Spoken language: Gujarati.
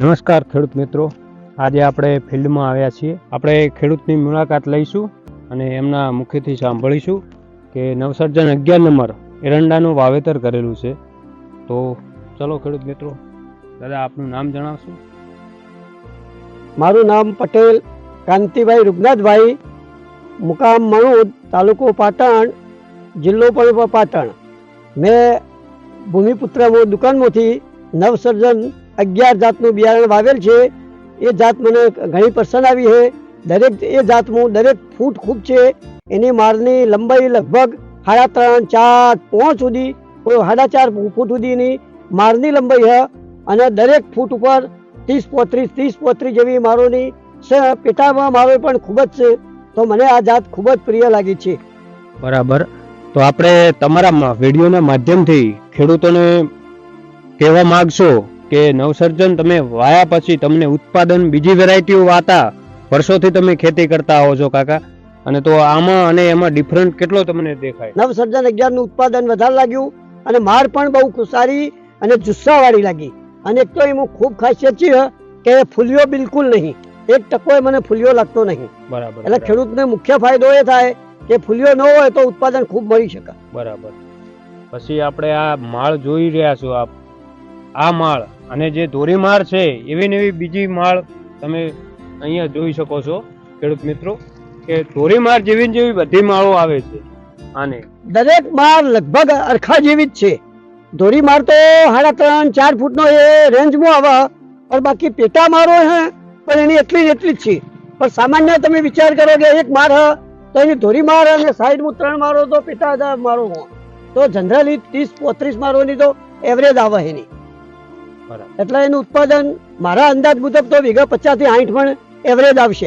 નમસ્કાર ખેડૂત મિત્રો. આજે આપણે ફિલ્ડમાં આવ્યા છીએ. આપણે ખેડૂતની મુલાકાત લઈશું અને એમના મુખ્યથી સાંભળીશું કે નવસર્જન અગિયાર નંબર એરંડાનું વાવેતર કરેલું છે. તો ચલો ખેડૂત મિત્રો, દાદા આપનું નામ જણાવશો? મારું નામ પટેલ કાંતિભાઈ રૂપનાથભાઈ મુકામ મણુદ, તાલુકો પાટણ, જિલ્લો પણ પાટણ. મેં ભૂમિપુત્ર દુકાનમાંથી નવસર્જન અગિયાર જાતનું બિયારણ વાવેલ છે. એ જાત મને ઘણી પસંદ આવી છે. દરેક એ જાતનું દરેક ફૂટ ખૂબ છે. એની માળની લંબાઈ લગભગ સાડા ત્રણ, ચાર પાંચ સુધી સાડા ચાર ફૂટ સુધીની માળની લંબાઈ છે અને દરેક ફૂટ ઉપર ત્રીસ પોત્રીસ ત્રીસ પોત્રીસ જેવી મારોની પેટામાં મારો પણ ખૂબ જ છે. તો મને આ જાત ખૂબ જ પ્રિય લાગી છે. બરાબર. તો આપણે તમારા વિડીયોના માધ્યમથી ખેડૂતોને કહેવા માગશો કે નવસર્જન તમે વાયા પછી તમને ઉત્પાદન બીજી વેરાયટીઓ વાતા વર્ષોથી તમે ખેતી કરતા આવો છો કાકા. અને તો આમાં અને એમાં ડિફરન્ટ કેટલો તમને દેખાય? નવસર્જન અગિયારનું ઉત્પાદન વધારે લાગ્યું અને માર પણ બહુ સારી અને જુસ્સાવાળી લાગી. અને એક તો એમાં ખૂબ ખાસિયત છે કે ફૂલિયો બિલકુલ નહીં. એક ટકોય મને ફૂલિયો લાગતો નહીં. બરાબર એટલે ખેડૂતને મુખ્ય ફાયદો એ થાય કે ફૂલિયો ન હોય તો ઉત્પાદન ખૂબ મળી શકે. બરાબર. પછી આપણે આ માળ જોઈ રહ્યા છો આપ. આ માળ અને જે ધોરીમાળ છે, એવી ને એવી બીજી માળ તમે અહીંયા જોઈ શકો છો, ખેડૂત મિત્રો, કે ધોરીમાળ જેવી જેવી બધી માળો આવે છે આને. દરેક માળ લગભગ અરખા જેવી જ છે. ધોરીમાળ તો સાડા ત્રણ, ચાર ફૂટનો એ રેન્જમાં આવે, પણ બાકી પેટા મારો હે, પણ એની એટલી જ એટલી જ છે. પણ સામાન્ય તમે વિચાર કરો કે એક હ, તો એની ધોરી માર અને સાઈડમાં ત્રણ મારો તો પેટા હોય. તો જનરલી ત્રીસ, પોત્રીસ મારોની તો એવરેજ આવે એની. એટલે એનું ઉત્પાદન મારા અંદાજ મુજબ તો વીઘા પચાસથી સાઠ પણ એવરેજ આવશે.